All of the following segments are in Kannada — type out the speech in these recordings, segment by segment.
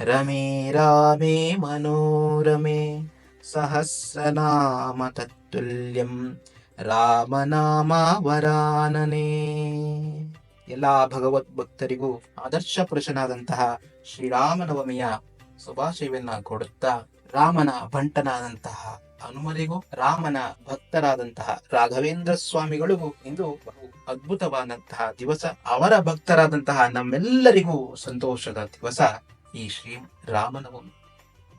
ರಮೇ ರಾಮೇ ಮನೋರಮೆ. ಸಹಸ್ರನಾಮ ತತ್ತುಲ್ಯಂ ರಾಮನಾಮ ವರಾನನೆ ಎಲ್ಲ ಭಗವದ್ ಭಕ್ತರಿಗೂ ಆದರ್ಶ ಪುರುಷನಾದಂತಹ ಶ್ರೀರಾಮನವಮಿಯ ಶುಭಾಶಯವನ್ನ ಕೊಡುತ್ತಾ ರಾಮನ ಬಂಟನಾದಂತಹ ಹನುಮರಿಗೂ ರಾಮನ ಭಕ್ತರಾದಂತಹ ರಾಘವೇಂದ್ರ ಸ್ವಾಮಿಗಳು ಇಂದು ಬಹು ಅದ್ಭುತವಾದಂತಹ ದಿವಸ. ಅವರ ಭಕ್ತರಾದಂತಹ ನಮ್ಮೆಲ್ಲರಿಗೂ ಸಂತೋಷದ ದಿವಸ ಈ ಶ್ರೀ ರಾಮನವಮಿ.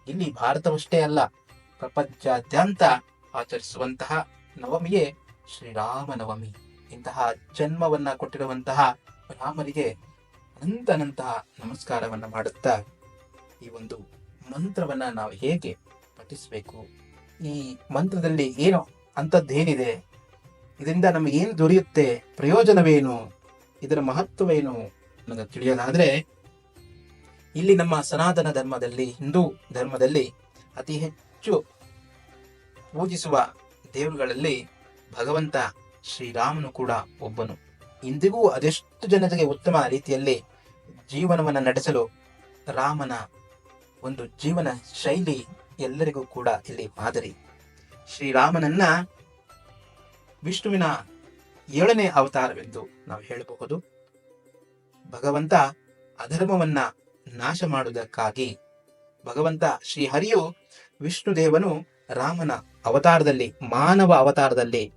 ಇಲ್ಲಿ ಭಾರತವಷ್ಟೇ ಅಲ್ಲ, ಪ್ರಪಂಚಾದ್ಯಂತ ಆಚರಿಸುವಂತಹ ನವಮಿಯೇ ಶ್ರೀರಾಮನವಮಿ ಇಂತಹ ಜನ್ಮವನ್ನ ಕೊಟ್ಟಿರುವಂತಹ ರಾಮರಿಗೆ ಅನಂತನಂತಹ ನಮಸ್ಕಾರವನ್ನ ಮಾಡುತ್ತಾ ಈ ಒಂದು ಮಂತ್ರವನ್ನ ನಾವು ಹೇಗೆ ಪಠಿಸಬೇಕು? ಈ ಮಂತ್ರದಲ್ಲಿ ಏನು ಅಂಥದ್ದೇನಿದೆ? ಇದರಿಂದ ನಮಗೇನು ದೊರೆಯುತ್ತೆ? ಪ್ರಯೋಜನವೇನು? ಇದರ ಮಹತ್ವವೇನು? ಅನ್ನೋದು ತಿಳಿಯೋದಾದರೆ ಇಲ್ಲಿ ನಮ್ಮ ಸನಾತನ ಧರ್ಮದಲ್ಲಿ, ಹಿಂದೂ ಧರ್ಮದಲ್ಲಿ ಅತಿ ಹೆಚ್ಚು ಪೂಜಿಸುವ ದೇವರುಗಳಲ್ಲಿ ಭಗವಂತ ಶ್ರೀರಾಮನು ಕೂಡ ಒಬ್ಬನು. ಇಂದಿಗೂ ಅದೆಷ್ಟು ಜನರಿಗೆ ಉತ್ತಮ ರೀತಿಯಲ್ಲಿ ಜೀವನವನ್ನು ನಡೆಸಲು ರಾಮನ ಒಂದು ಜೀವನ ಶೈಲಿ ಎಲ್ಲರಿಗೂ ಕೂಡ ಇಲ್ಲಿ ಮಾದರಿ. ಶ್ರೀರಾಮನನ್ನ ವಿಷ್ಣುವಿನ ಏಳನೇ ಅವತಾರವೆಂದು ನಾವು ಹೇಳಬಹುದು. ಭಗವಂತ ಅಧರ್ಮವನ್ನ ನಾಶ ಮಾಡುವುದಕ್ಕಾಗಿ ಭಗವಂತ ಶ್ರೀಹರಿಯು ವಿಷ್ಣುದೇವನು ರಾಮನ ಅವತಾರದಲ್ಲಿ, ಮಾನವ ಅವತಾರದಲ್ಲಿ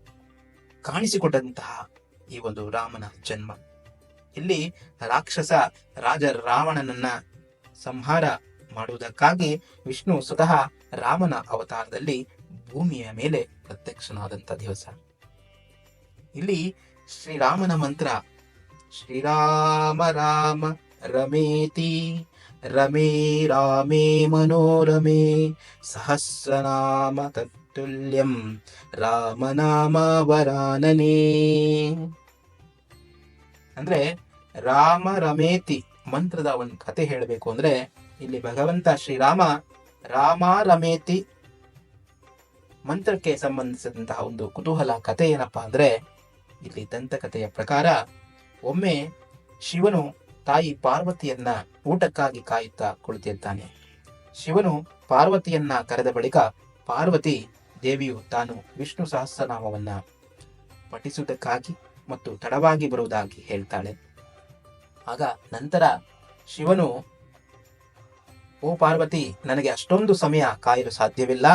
ಕಾಣಿಸಿಕೊಂಡಂತಹ ಈ ಒಂದು ರಾಮನ ಜನ್ಮ. ಇಲ್ಲಿ ರಾಕ್ಷಸ ರಾಜ ರಾವಣನನ್ನ ಸಂಹಾರ ಮಾಡುವುದಕ್ಕಾಗಿ ವಿಷ್ಣು ಸ್ವತಃ ರಾಮನ ಅವತಾರದಲ್ಲಿ ಭೂಮಿಯ ಮೇಲೆ ಪ್ರತ್ಯಕ್ಷನಾದಂಥ ದಿವಸ. ಇಲ್ಲಿ ಶ್ರೀರಾಮನ ಮಂತ್ರ, ಶ್ರೀರಾಮ ರಾಮ ರಮೇತಿ, ರಮೇ ರಾಮೇ ಮನೋರಮೇ, ಸಹಸ್ರನಾಮ ತತ್ತುಲ್ಯಂ ರಾಮನಾಮ ವರಾನನೇ. ಅಂದ್ರೆ ರಾಮ ರಮೇತಿ ಮಂತ್ರದ ಒಂದು ಕತೆ ಹೇಳಬೇಕು ಅಂದ್ರೆ ಇಲ್ಲಿ ಭಗವಂತ ಶ್ರೀರಾಮ, ರಾಮ ರಮೇತಿ ಮಂತ್ರಕ್ಕೆ ಸಂಬಂಧಿಸಿದಂತಹ ಒಂದು ಕುತೂಹಲ ಕಥೆ ಏನಪ್ಪಾ ಅಂದ್ರೆ, ಇಲ್ಲಿ ದಂತಕಥೆಯ ಪ್ರಕಾರ ಒಮ್ಮೆ ಶಿವನು ತಾಯಿ ಪಾರ್ವತಿಯನ್ನ ಊಟಕ್ಕಾಗಿ ಕಾಯುತ್ತಾ ಕುಳಿತಿದ್ದಾನೆ ಶಿವನು ಪಾರ್ವತಿಯನ್ನ ಕರೆದ ಬಳಿಕ ಪಾರ್ವತಿ, ದೇವಿಯು ತಾನು ವಿಷ್ಣು ಸಹಸ್ರನಾಮವನ್ನ ಪಠಿಸುವುದಕ್ಕಾಗಿ ಮತ್ತು ತಡವಾಗಿ ಬರುವುದಾಗಿ ಹೇಳ್ತಾಳೆ. ಆಗ ನಂತರ ಶಿವನು ಓ ಪಾರ್ವತಿ, ನನಗೆ ಅಷ್ಟೊಂದು ಸಮಯ ಕಾಯಲು ಸಾಧ್ಯವಿಲ್ಲ.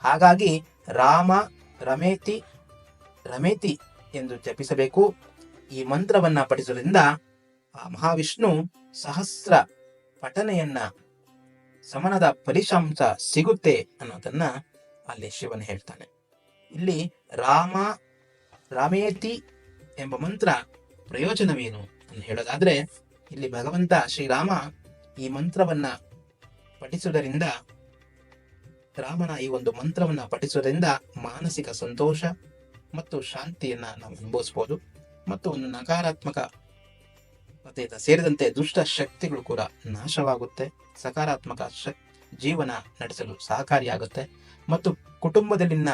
ಹಾಗಾಗಿ ರಾಮ, ರಮೇತಿ ರಮೇತಿ ಎಂದು ಜಪಿಸಬೇಕು. ಈ ಮಂತ್ರವನ್ನ ಪಠಿಸುವುದರಿಂದ ಆ ಮಹಾವಿಷ್ಣು ಸಹಸ್ರ ಪಠನೆಯನ್ನ ಸಮನದ ಫಲಿತಾಂಶ ಸಿಗುತ್ತೆ ಅನ್ನೋದನ್ನ ಅಲ್ಲಿ ಶಿವನ ಹೇಳ್ತಾನೆ. ಇಲ್ಲಿ ರಾಮ, ರಾಮೇತಿ ಎಂಬ ಮಂತ್ರ ಪ್ರಯೋಜನವೇನು ಅಂತ ಹೇಳೋದಾದ್ರೆ, ಇಲ್ಲಿ ಭಗವಂತ ಶ್ರೀರಾಮ ಈ ಮಂತ್ರವನ್ನ ಪಠಿಸುವುದರಿಂದ ರಾಮನ ಈ ಒಂದು ಮಂತ್ರವನ್ನ ಪಠಿಸುವುದರಿಂದ ಮಾನಸಿಕ ಸಂತೋಷ ಮತ್ತು ಶಾಂತಿಯನ್ನ ನಾವು ಅನುಭವಿಸಬಹುದು ಮತ್ತು ಒಂದು ನಕಾರಾತ್ಮಕ ಮತ್ತೆ ಸೇರಿದಂತೆ ದುಷ್ಟ ಶಕ್ತಿಗಳು ಕೂಡ ನಾಶವಾಗುತ್ತೆ. ಸಕಾರಾತ್ಮಕ ಜೀವನ ನಡೆಸಲು ಸಹಕಾರಿಯಾಗುತ್ತೆ. ಮತ್ತು ಕುಟುಂಬದಲ್ಲಿನ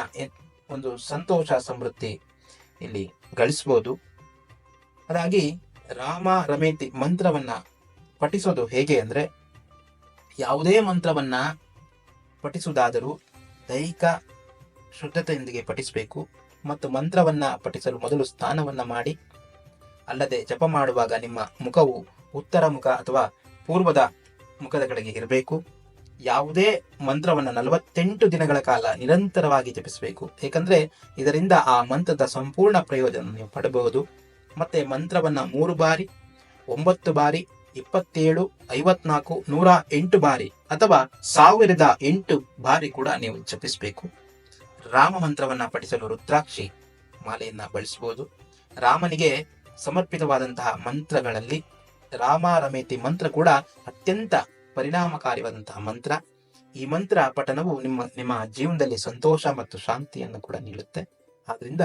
ಒಂದು ಸಂತೋಷ ಸಮೃದ್ಧಿ ಇಲ್ಲಿ ಗಳಿಸಬಹುದು ಹಾಗಾಗಿ ರಾಮ ರಮೇತಿ ಮಂತ್ರವನ್ನ ಪಠಿಸೋದು ಹೇಗೆ ಅಂದ್ರೆ ಯಾವುದೇ ಮಂತ್ರವನ್ನ ಪಠಿಸುವುದಾದರೂ ದೈಹಿಕ ಶುದ್ಧತೆಯೊಂದಿಗೆ ಪಠಿಸಬೇಕು ಮತ್ತು ಮಂತ್ರವನ್ನ ಪಠಿಸಲು ಮೊದಲು ಸ್ಥಾನವನ್ನು ಮಾಡಿ, ಅಲ್ಲದೆ ಜಪ ಮಾಡುವಾಗ ನಿಮ್ಮ ಮುಖವು ಉತ್ತರ ಮುಖ ಅಥವಾ ಪೂರ್ವದ ಮುಖದ ಕಡೆಗೆ ಇರಬೇಕು. ಯಾವುದೇ ಮಂತ್ರವನ್ನ ನಲವತ್ತೆಂಟು ದಿನಗಳ ಕಾಲ ನಿರಂತರವಾಗಿ ಜಪಿಸಬೇಕು. ಏಕೆಂದರೆ ಇದರಿಂದ ಆ ಮಂತ್ರದ ಸಂಪೂರ್ಣ ಪ್ರಯೋಜನ ನೀವು ಪಡಬಹುದು. ಮತ್ತೆ ಮಂತ್ರವನ್ನ ಮೂರು ಬಾರಿ, ಒಂಬತ್ತು ಬಾರಿ ಇಪ್ಪತ್ತೇಳು, ಐವತ್ನಾಲ್ಕು, ನೂರ ಎಂಟು ಬಾರಿ ಅಥವಾ ಸಾವಿರದ ಎಂಟು ಬಾರಿ ಕೂಡ ನೀವು ಜಪಿಸಬೇಕು. ರಾಮ ಮಂತ್ರವನ್ನ ಪಠಿಸಲು ರುದ್ರಾಕ್ಷಿ ಮಾಲೆಯನ್ನ ಬಳಸಬಹುದು ರಾಮನಿಗೆ ಸಮರ್ಪಿತವಾದಂತಹ ಮಂತ್ರಗಳಲ್ಲಿ ರಾಮ ರಮೇತಿ ಮಂತ್ರ ಕೂಡ ಅತ್ಯಂತ ಪರಿಣಾಮಕಾರಿಯಾದಂತಹ ಮಂತ್ರ. ಈ ಮಂತ್ರ ಪಠನವು ನಿಮ್ಮ ನಿಮ್ಮ ಜೀವನದಲ್ಲಿ ಸಂತೋಷ ಮತ್ತು ಶಾಂತಿಯನ್ನು ಕೂಡ ನೀಡುತ್ತೆ. ಆದ್ರಿಂದ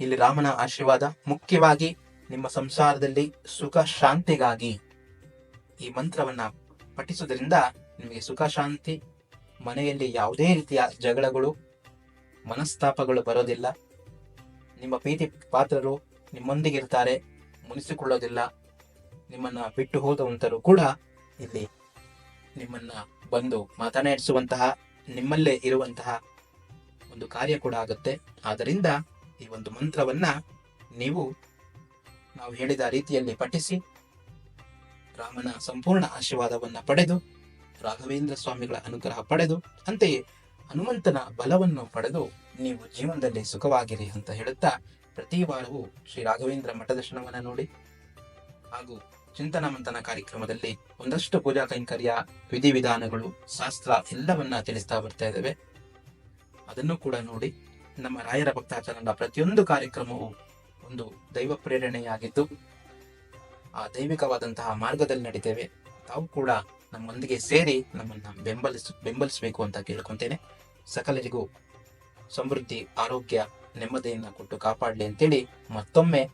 ಇಲ್ಲಿ ರಾಮನ ಆಶೀರ್ವಾದ ಮುಖ್ಯವಾಗಿ ನಿಮ್ಮ ಸಂಸಾರದಲ್ಲಿ ಸುಖ, ಶಾಂತಿಗಾಗಿ ಈ ಮಂತ್ರವನ್ನ ಪಠಿಸುವುದರಿಂದ ನಿಮಗೆ ಸುಖ, ಶಾಂತಿ, ಮನೆಯಲ್ಲಿ ಯಾವುದೇ ರೀತಿಯ ಜಗಳಗಳು, ಮನಸ್ತಾಪಗಳು ಬರೋದಿಲ್ಲ. ನಿಮ್ಮ ಪ್ರೀತಿ ಪಾತ್ರರು ನಿಮ್ಮೊಂದಿಗೆ ಇರ್ತಾರೆ, ಮುನಿಸಿಕೊಳ್ಳೋದಿಲ್ಲ. ನಿಮ್ಮನ್ನ ಬಿಟ್ಟು ಹೋದವಂತರು ಕೂಡ ಇಲ್ಲಿ ನಿಮ್ಮನ್ನ ಬಂದು ಮಾತನಾಡಿಸುವಂತಹ ನಿಮ್ಮಲ್ಲೇ ಇರುವಂತಹ ಒಂದು ಕಾರ್ಯ ಕೂಡ ಆಗುತ್ತೆ. ಆದ್ದರಿಂದ ಈ ಒಂದು ಮಂತ್ರವನ್ನ ನೀವು ನಾವು ಹೇಳಿದ ರೀತಿಯಲ್ಲಿ ಪಠಿಸಿ ರಾಮನ ಸಂಪೂರ್ಣ ಆಶೀರ್ವಾದವನ್ನ ಪಡೆದು, ರಾಘವೇಂದ್ರ ಸ್ವಾಮಿಗಳ ಅನುಗ್ರಹ ಪಡೆದು, ಅಂತೆಯೇ ಹನುಮಂತನ ಬಲವನ್ನು ಪಡೆದು ನೀವು ಜೀವನದಲ್ಲಿ ಸುಖವಾಗಿರಿ ಅಂತ ಹೇಳುತ್ತಾ ಪ್ರತಿ ವಾರವೂ ಶ್ರೀ ರಾಘವೇಂದ್ರ ಮಠದರ್ಶನವನ್ನ ನೋಡಿ ಹಾಗೂ ಚಿಂತನ ಮಂಥನ ಕಾರ್ಯಕ್ರಮದಲ್ಲಿ ಒಂದಷ್ಟು ಪೂಜಾ ಕೈಂಕರ್ಯ ವಿಧಿವಿಧಾನಗಳು ಶಾಸ್ತ್ರ ಎಲ್ಲವನ್ನ ತಿಳಿಸ್ತಾ ಬರ್ತಾ ಇದ್ದೇವೆ. ಅದನ್ನು ಕೂಡ ನೋಡಿ ನಮ್ಮ ರಾಯರ ಭಕ್ತಾಚರಣದ ಪ್ರತಿಯೊಂದು ಕಾರ್ಯಕ್ರಮವು ಒಂದು ದೈವ ಪ್ರೇರಣೆಯಾಗಿದ್ದು ಆ ದೈವಿಕವಾದಂತಹ ಮಾರ್ಗದಲ್ಲಿ ನಡಿತೇವೆ. ತಾವು ಕೂಡ ನಮ್ಮೊಂದಿಗೆ ಸೇರಿ ನಮ್ಮನ್ನ ಬೆಂಬಲಿಸ, ಬೆಂಬಲಿಸಬೇಕು ಅಂತ ಕೇಳ್ಕೊತೇನೆ. ಸಕಲರಿಗೂ ಸಮೃದ್ಧಿ, ಆರೋಗ್ಯ, ನೆಮ್ಮದಿಯನ್ನು ಕೊಟ್ಟು ಕಾಪಾಡಲಿ ಅಂತೇಳಿ ಮತ್ತೊಮ್ಮೆ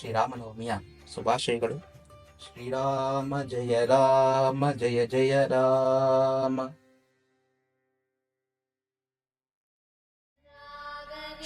ಶ್ರೀರಾಮನವಮಿಯ ಶುಭಾಶಯಗಳು. ಶ್ರೀರಾಮ ಜಯ ರಾಮ, ಜಯ ಜಯ ರಾಮ.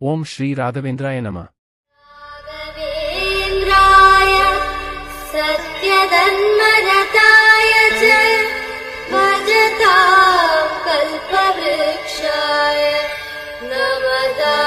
ॐ श्री राघवेन्द्राय नमः। नवेन्द्राय सत्यधन्मरताय च मरता कल्पवृक्षाय नमता